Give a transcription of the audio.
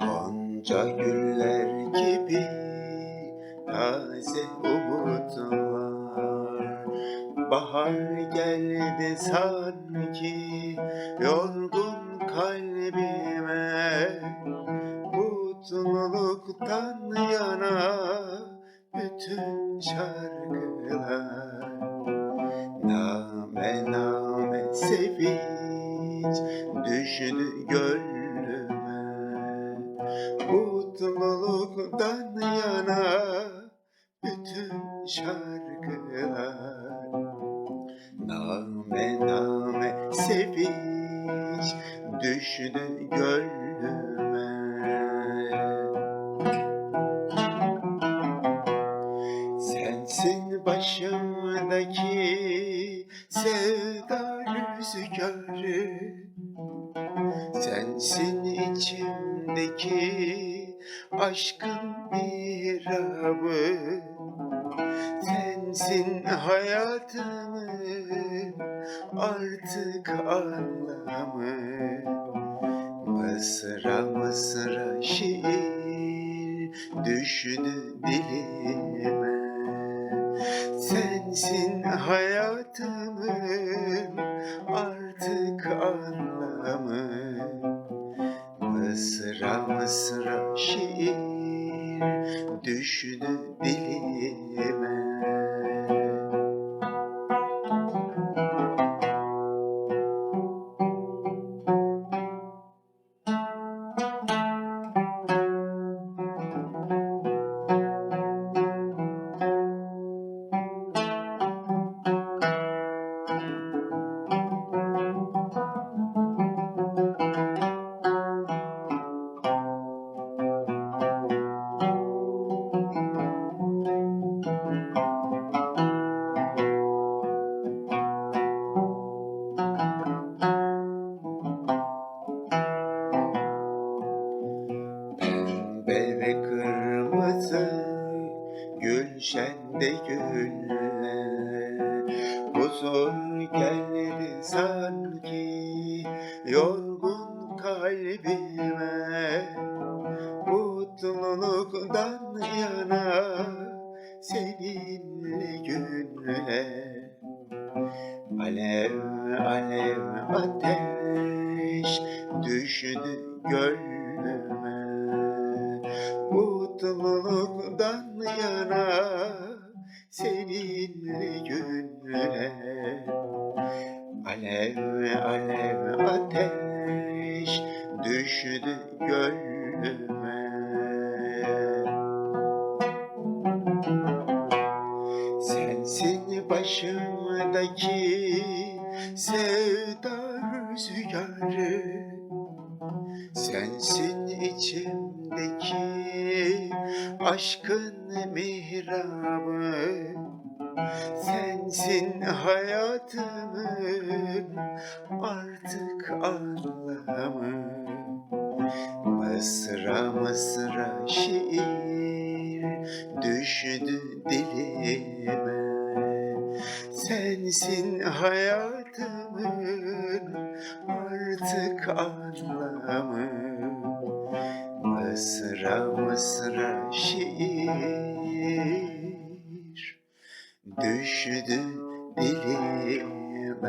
Gonca güller gibi taze umutlar. Bahar geldi sanki yorgun kalbime. Mutluluktan yana bütün şarkılar. Name name sevinç düştü gönlüme Mutluluktan yana bütün şarkılar. Name name sevinç düştü gönlüme. Sensin başımdaki sevda rüzgarı. Sensin içimdeki aşkın mihrabı Sensin hayatımın artık anlamı. Mısra mısra şiir düştü dilime Sensin hayatımın artık anlamı Mısra mısra şiir düştü dilime kırmızı Gülşende güller. Huzur geldi sanki Yorgun kalbime. Mutluluktan yana Seninle günler Alev alev ateş düştü gönlüme Mutluluktan yana seninle günler Alev alev ateş düştü gönlüme Sensin başımdaki sevda rüzgarı Sensin içimdeki aşkın mihrabı. Sensin hayatımın artık anlamı. Mısra mısra şiir düştü dilime Sensin hayatımın artık anlamı. Mısra mısra şiir düştü dilime